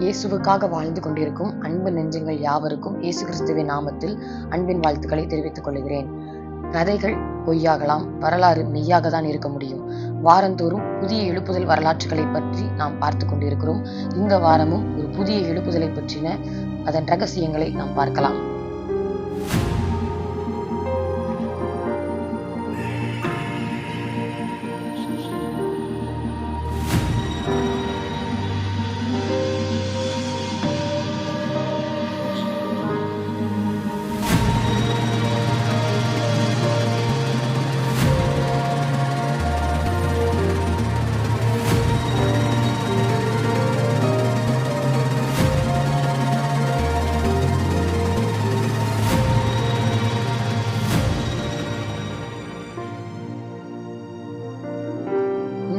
இயேசுவுக்காக வாழ்ந்து கொண்டிருக்கும் அன்பு நெஞ்சங்கள் யாவருக்கும் இயேசு கிறிஸ்துவின் நாமத்தில் அன்பின் வாழ்த்துக்களை தெரிவித்துக் கொள்கிறேன். கதைகள் பொய்யாகலாம் வரலாறு மெய்யாக தான் இருக்க முடியும். வாரந்தோறும் புதிய எழுப்புதல் வரலாற்றுகளை பற்றி நாம் பார்த்து கொண்டிருக்கிறோம். இந்த வாரமும் ஒரு புதிய எழுப்புதலை பற்றின அதன் ரகசியங்களை நாம் பார்க்கலாம்.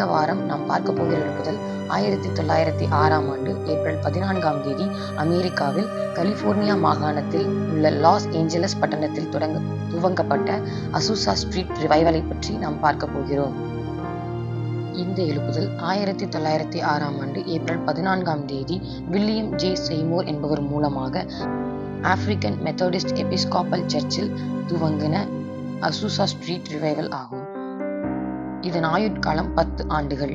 இந்த வாரம் நாம் பார்க்க போகிற எழுப்புதல் ஆயிரத்தி தொள்ளாயிரத்தி ஆறாம் ஆண்டு ஏப்ரல் பதினான்காம் தேதி அமெரிக்காவில் கலிபோர்னியா மாகாணத்தில் உள்ள லாஸ் ஏஞ்சலஸ் பட்டணத்தில் தொடங்க துவங்கப்பட்ட அசூசா ஸ்ட்ரீட் ரிவைவலை பற்றி நாம் பார்க்க போகிறோம். இந்த எழுப்புதல் ஆயிரத்தி தொள்ளாயிரத்தி ஆறாம் ஆண்டு ஏப்ரல் பதினான்காம் தேதி வில்லியம் ஜே செய்மோர் என்பவர் மூலமாக ஆப்பிரிக்கன் மெத்தடிஸ்ட் எபிஸ்காப்பல் சர்ச்சில் துவங்கின அசூசா ஸ்ட்ரீட் ரிவைவல் ஆகும். இதன் ஆயுட்காலம் பத்து ஆண்டுகள்.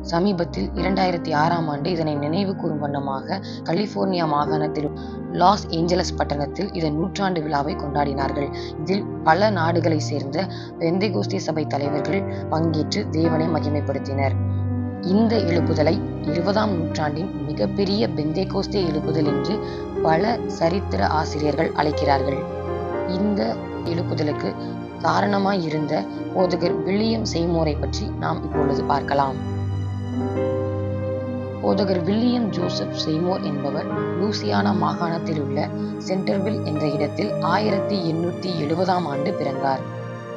சமீபத்தில் இரண்டாயிரத்தி ஆறாம் ஆண்டு இதனை நினைவு கூறும் வண்ணமாக கலிபோர்னியா மாகாணத்தில் லாஸ் ஏஞ்சலஸ் பட்டணத்தில் இதன் நூற்றாண்டு விழாவை கொண்டாடினார்கள். இதில் பல நாடுகளை சேர்ந்த பெந்தைகோஸ்தே சபை தலைவர்கள் பங்கேற்று தேவனை மகிமைப்படுத்தினர். இந்த எழுப்புதலை இருபதாம் நூற்றாண்டின் மிகப்பெரிய பெந்தைகோஸ்தே எழுப்புதல் என்று பல சரித்திர ஆசிரியர்கள் அழைக்கிறார்கள். இந்த எழுப்புதலுக்கு காரணமாய் இருந்த போதகர் வில்லியம் செய்மோரை பற்றி நாம் இப்பொழுது பார்க்கலாம். போதகர் வில்லியம் ஜோசப் செய்மோர் என்பவர் லூசியானா மாகாணத்தில் உள்ள சென்டர்வில் என்ற இடத்தில் ஆயிரத்தி எண்ணூத்தி எழுபதாம் ஆண்டு பிறந்தார்.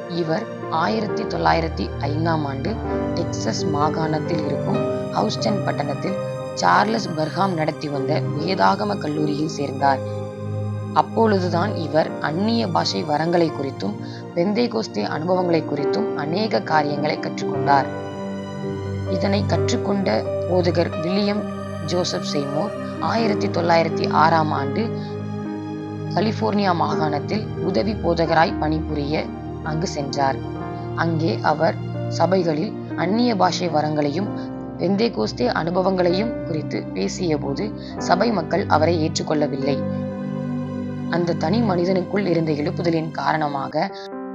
இவர் ஆயிரத்தி தொள்ளாயிரத்தி ஐந்தாம் ஆண்டு டெக்சஸ் மாகாணத்தில் இருக்கும் ஹவுஸ்டன் பட்டணத்தில் சார்லஸ் பர்ஹாம் நடத்தி வந்த வேதாகம கல்லூரியில் சேர்ந்தார். அப்பொழுதுதான் இவர் அந்நிய பாஷை வரங்களை குறித்தும் பெந்தைகோஸ்தே அனுபவங்களை குறித்தும் அநேக காரியங்களை கற்றுக்கொண்டார். இதனை கற்றுக்கொண்ட போதகர் வில்லியம் ஜோசப் செய்மோர் ஆயிரத்தி தொள்ளாயிரத்தி ஆறாம் ஆண்டு கலிபோர்னியா மாகாணத்தில் உதவி போதகராய் பணிபுரிய அங்கு சென்றார். அங்கே அவர் சபைகளில் அந்நிய பாஷை வரங்களையும் பெந்தேகோஸ்தே அனுபவங்களையும் குறித்து பேசியபோது சபை மக்கள் அவரை ஏற்றுக்கொள்ளவில்லை. அந்த தனி மனிதனுக்குள் இருந்த எழுப்புதலின் காரணமாக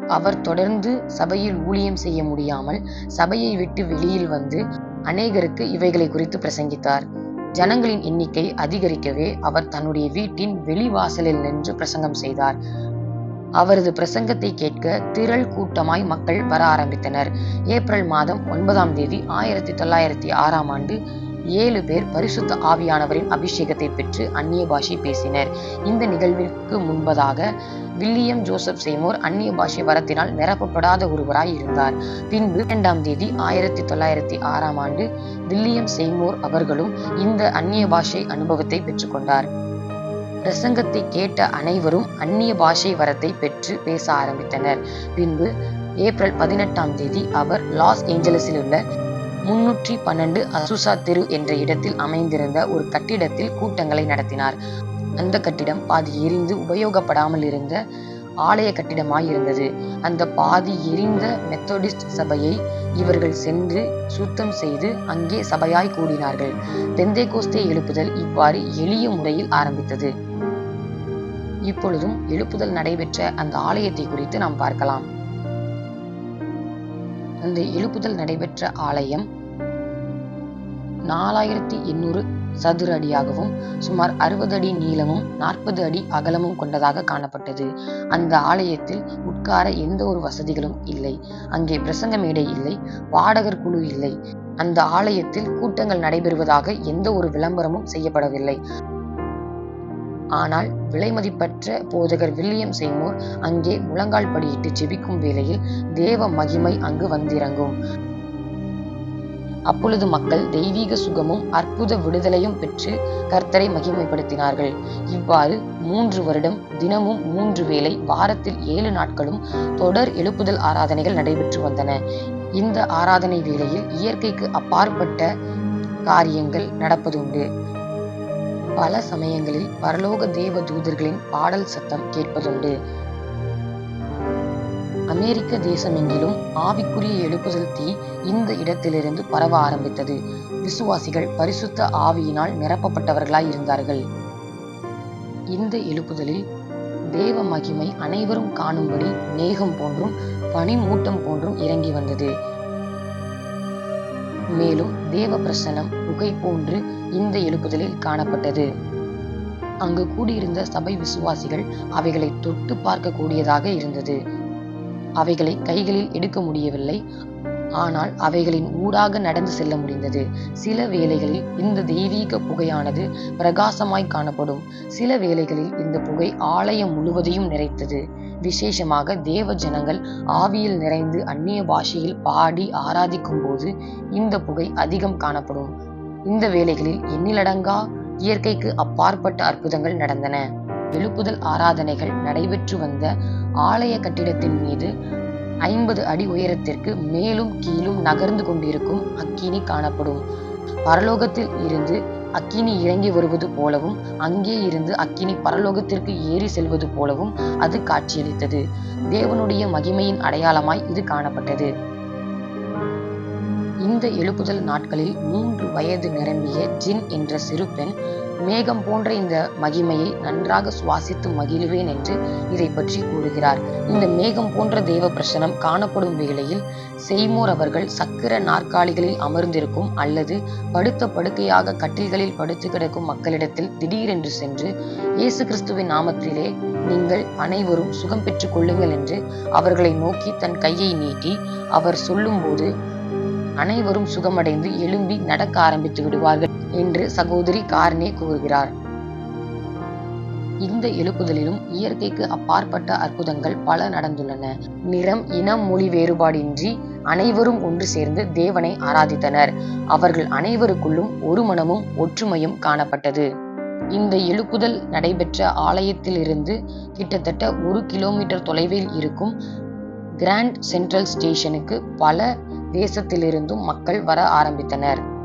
அவர் தொடர்ந்து சபையில் ஊழியம் செய்ய முடியாமல் சபையை விட்டு வெளியில் வந்து அநேகருக்கு இவைகளை குறித்து பிரசங்கித்தார். ஜனங்களின் எண்ணிக்கை அதிகரிக்கவே அவர் தன்னுடைய வீட்டின் வெளிவாசலில் நின்று பிரசங்கம் செய்தார். அவரது பிரசங்கத்தை கேட்க திரள் கூட்டமாய் மக்கள் வர ஆரம்பித்தனர். ஏப்ரல் மாதம் ஒன்பதாம் தேதி ஆயிரத்தி தொள்ளாயிரத்தி ஆறாம் ஆண்டு ஏழு பேர் பரிசுத்த ஆவியானவரின் அபிஷேகத்தை பெற்று அந்நிய பாஷை பேசினர். இந்த நிகழ்விற்கு முன்பதாக வில்லியம் ஜோசப் செய்மோர் அந்நிய பாஷை வரத்தினால் நிரப்பப்படாத ஒருவராய் இருந்தார். பின்பு இரண்டாம் தேதி ஆயிரத்தி தொள்ளாயிரத்தி ஆறாம் ஆண்டு வில்லியம் செய்மோர் அவர்களும் இந்த அந்நிய பாஷை அனுபவத்தை பெற்றுக்கொண்டார் பிரசங்கத்தை கேட்ட அனைவரும் அந்நிய பாஷை வரத்தை பெற்று பேச ஆரம்பித்தனர். பின்பு ஏப்ரல் பதினெட்டாம் தேதி அவர் லாஸ் ஏஞ்சலஸில் உள்ள முன்னூற்றி பன்னெண்டு அசுசா தெரு என்ற இடத்தில் அமைந்திருந்த ஒரு கட்டிடத்தில் கூட்டங்களை நடத்தினார். அந்த கட்டிடம் பாதி எரிந்து உபயோகப்படாமல் இருந்த ஆலய கட்டிடமாய் இருந்தது அந்த பாதி எரிந்த மெத்தோடிஸ்ட் சபையை இவர்கள் சென்று சுத்தம் செய்து அங்கே சபையாய் கூடினார்கள். பெந்தேகோஸ்தே எழுப்புதல் இவ்வாறு எளிய முறையில் ஆரம்பித்தது. இப்பொழுதும் எழுப்புதல் நடைபெற்ற அந்த ஆலயத்தை குறித்து நாம் பார்க்கலாம். அந்த எழுப்புதல் நடைபெற்ற ஆலயம் நாலாயிரத்தி எண்ணூறு சதுர அடியாகவும் சுமார் அறுபது அடி நீளமும் நாற்பது அடி அகலமும் கொண்டதாக காணப்பட்டது. அந்த ஆலயத்தில் உட்கார எந்த ஒரு வசதிகளும் இல்லை. அங்கே பிரசங்க மேடை இல்லை பாடகர் குழு இல்லை. அந்த ஆலயத்தில் கூட்டங்கள் நடைபெறுவதாக எந்த ஒரு விளம்பரமும் செய்யப்படவில்லை. ஆனால் விலைமதிப்பற்ற போதகர் வில்லியம் செய்மோர் அங்கே முழங்கால் படியிட்டு ஜெபிக்கும் வேளையில் தேவ மகிமை அங்கு வந்திறங்கும். அப்பொழுது மக்கள் தெய்வீக சுகமும் அற்புத விடுதலையும் பெற்று கர்த்தரை மகிமைப்படுத்தினார்கள். இவ்வாறு மூன்று வருடம் தினமும் மூன்று வேளை வாரத்தில் ஏழு நாட்களும் தொடர் எழுப்புதல் ஆராதனைகள் நடைபெற்று வந்தன. இந்த ஆராதனை வேளையில் இயற்கைக்கு அப்பாற்பட்ட காரியங்கள் நடப்பதுண்டு. பல சமயங்களில் பரலோக தேவ தூதர்களின் பாடல் சத்தம் கேட்பதுண்டு. அமெரிக்க தேசமெங்கிலும் ஆவிக்குரிய எழுப்புதல் தீ இந்த இடத்திலிருந்து பரவ ஆரம்பித்தது. விசுவாசிகள் பரிசுத்த ஆவியினால் நிரப்பப்பட்டவர்களாய் இருந்தார்கள். இந்த எழுப்புதலில் தேவ மகிமை அனைவரும் காணும்படி மேகம் போன்றும் பனிமூட்டம் போன்றும் இறங்கி வந்தது. மேலும் தேவ பிரசனம் புகை போன்று இந்த எழுப்புதலில் காணப்பட்டது. அங்கு கூடியிருந்த சபை விசுவாசிகள் அவைகளை தொட்டு பார்க்க கூடியதாக இருந்தது. அவைகளை கைகளில் எடுக்க முடியவில்லை. ஆனால் அவைகளின் ஊடாக நடந்து செல்ல முடிந்தது. சில வேளைகளில் இந்த தெய்வீக புகையானது பிரகாசமாய் காணப்படும். சில வேளைகளில் இந்த புகை ஆலயம் முழுவதையும் நிறைத்தது. விசேஷமாக தேவ ஜனங்கள் ஆவியில் நிறைந்து அந்நிய பாஷையில் பாடி ஆராதிக்கும் போது இந்த புகை அதிகம் காணப்படும். இந்த வேளைகளில் எண்ணிலடங்கா இயற்கைக்கு அப்பாற்பட்ட அற்புதங்கள் நடந்தன. எழுப்புதல் ஆராதனைகள் நடைபெற்று வந்த ஆலய கட்டிடத்தின் மீது ஐம்பது அடி உயரத்திற்கு மேலும் கீழும் நகர்ந்து கொண்டிருக்கும் அக்கினி காணப்படும். பரலோகத்தில் இருந்து அக்கினி இறங்கி வருவது போலவும் அங்கே இருந்து அக்கினி பரலோகத்திற்கு ஏறி செல்வது போலவும் அது காட்சியளித்தது. தேவனுடைய மகிமையின் அடையாளமாய் இது காணப்பட்டது. இந்த எழுப்புதல் நாட்களில் மூன்று வயது நிரம்பிய ஜின் என்ற சிறு பெண் மேகம் போன்ற இந்த மகிமையை நன்றாக சுவாசித்து மகிழ்வேன் என்று இதை பற்றி கூறுகிறார். இந்த மேகம் போன்ற தெய்வ பிரசனம் காணப்படும் வேளையில் செய்மோர் அவர்கள் சக்கர நாற்காலிகளில் அமர்ந்திருக்கும் அல்லது படுத்த படுக்கையாக கட்டில்களில் படுத்து கிடக்கும் மக்களிடத்தில் திடீரென்று சென்று இயேசு கிறிஸ்துவின் நாமத்திலே நீங்கள் அனைவரும் சுகம் பெற்றுக் கொள்ளுங்கள் என்று அவர்களை நோக்கி தன் கையை நீட்டி அவர் சொல்லும்போது அனைவரும் சுகமடைந்து எழும்பி நடக்க ஆரம்பித்து விடுவார்கள் என்று சகோதரி கார்னே கூறுகிறார். இந்த எழுப்புதலிலும் இயற்கைக்கு அப்பாற்பட்ட அற்புதங்கள் பல நடந்துள்ளன. நிறம் இனம் மொழி வேறுபாடின்றி அனைவரும் ஒன்று சேர்ந்து தேவனை ஆராதித்தனர். அவர்கள் அனைவருக்குள்ளும் ஒரு மனமும் ஒற்றுமையும் காணப்பட்டது. இந்த எழுப்புதல் நடைபெற்ற ஆலயத்திலிருந்து கிட்டத்தட்ட ஒரு கிலோமீட்டர் தொலைவில் இருக்கும் கிராண்ட் சென்ட்ரல் ஸ்டேஷனுக்கு பல தேசத்திலிருந்தும் மக்கள் வர ஆரம்பித்தனர்.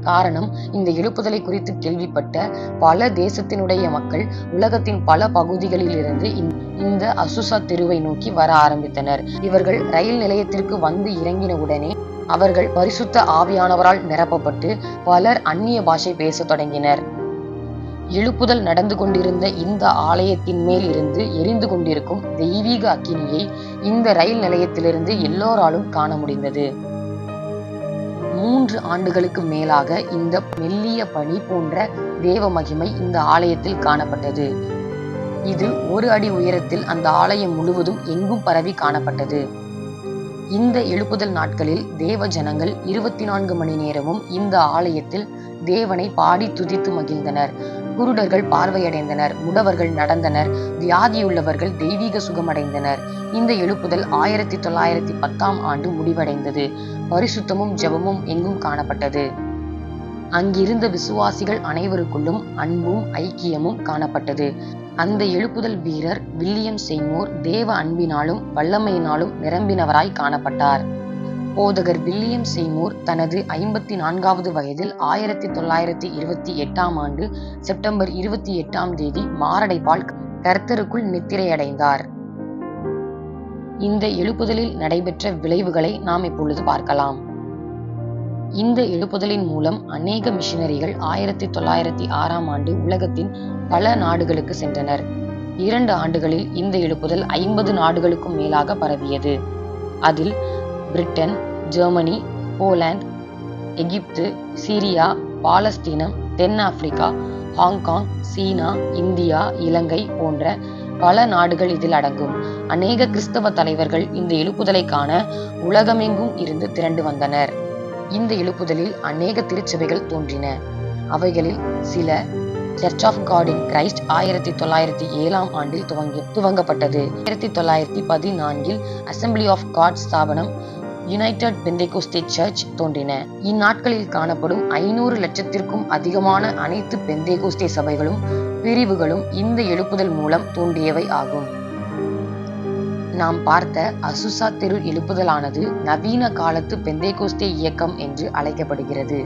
காரணம் இந்த எழுப்புதலை குறித்து கேள்விப்பட்ட பல தேசத்தினுடைய மக்கள் உலகத்தின் பல பகுதிகளிலிருந்து இந்த அசுசா தெருவை நோக்கி வர ஆரம்பித்தனர். இவர்கள் ரயில் நிலையத்திற்கு வந்து இறங்கின உடனே அவர்கள் பரிசுத்த ஆவியானவரால் நிரப்பப்பட்டு பலர் அந்நிய பாஷை பேசத் தொடங்கினர். எழுப்புதல் நடந்து கொண்டிருந்த இந்த ஆலயத்தின் மேல் இருந்து எரிந்து கொண்டிருக்கும் தெய்வீக அக்கினியை இந்த ரயில் நிலையத்திலிருந்து எல்லோராலும் காண முடிந்தது. மூன்று ஆண்டுகளுக்கு மேலாக இந்த மெல்லிய பனி போன்ற தேவ மகிமை இந்த ஆலயத்தில் காணப்பட்டது. இது ஒரு அடி உயரத்தில் அந்த ஆலயம் முழுவதும் எங்கும் பரவி காணப்பட்டது. இந்த எழுப்புதல் நாட்களில் தேவ ஜனங்கள் இருபத்தி நான்கு மணி நேரமும் இந்த ஆலயத்தில் தேவனை பாடி துதித்து மகிழ்ந்தனர். குருடர்கள் பார்வையடைந்தனர் முடவர்கள் நடந்தனர் வியாதியுள்ளவர்கள் தெய்வீக சுகமடைந்தனர். இந்த எழுப்புதல் ஆயிரத்தி தொள்ளாயிரத்தி பத்தாம் ஆண்டு முடிவடைந்தது. பரிசுத்தமும் ஜெபமும் எங்கும் காணப்பட்டது. அங்கிருந்த விசுவாசிகள் அனைவருக்குள்ளும் அன்பும் ஐக்கியமும் காணப்பட்டது. அந்த எழுப்புதல் வீரர் வில்லியம் செய்மோர் தேவ அன்பினாலும் வல்லமையினாலும் நிரம்பினவராய் காணப்பட்டார். போதகர் வில்லியம் செய்மூர் தனது ஐம்பத்தி நான்காவது வயதில் ஆயிரத்தி தொள்ளாயிரத்தி இருபத்தி எட்டாம் ஆண்டு செப்டம்பர் இருபத்தி எட்டாம் தேதி மாரடைப்பால் கர்த்தருக்குள் நித்திரையடைந்தார். இந்த எழுப்புதலில் நடைபெற்ற விளைவுகளை நாம் இப்பொழுது பார்க்கலாம். இந்த எழுப்புதலின் மூலம் அநேக மிஷினரிகள் ஆயிரத்தி தொள்ளாயிரத்தி ஆறாம் ஆண்டு உலகத்தின் பல நாடுகளுக்கு சென்றனர். இரண்டு ஆண்டுகளில் இந்த எழுப்புதல் ஐம்பது நாடுகளுக்கும் மேலாக பரவியது. அதில் Britain Germany Poland Egypt Syria பாலஸ்தீனம் தென்னாப்பிரிக்கா ஹாங்காங் சீனா இந்தியா இலங்கை போன்ற பல நாடுகள் இதில் அடங்கும். அநேக கிறிஸ்தவ தலைவர்கள் இந்த எழுப்புதலைக்கான உலகமெங்கும் இருந்து திரண்டு வந்தனர். இந்த எழுப்புதலில் அநேக திருச்சபைகள் தோன்றின. அவைகளில் சில Church of God in Christ ஆயிரத்தி தொள்ளாயிரத்தி ஏழாம் ஆண்டில் துவங்கி துவங்கப்பட்டது. ஆயிரத்தி தொள்ளாயிரத்தி பதினான்கில் அசம்பிளி ஆஃப் காட் ஸ்தாபனம் யுனைடெட் பெந்தைகோஸ்தே சர்ச் தோன்றின. இந்நாட்களில் காணப்படும் ஐநூறு லட்சத்திற்கும் அதிகமான அனைத்து பெந்தேகோஸ்தே சபைகளும் பிரிவுகளும் இந்த எழுப்புதல் மூலம் தோன்றியவை ஆகும். நாம் பார்த்த அசுசா தெரு எழுப்புதலானது நவீன காலத்து பெந்தேகோஸ்தே இயக்கம் என்று அழைக்கப்படுகிறது.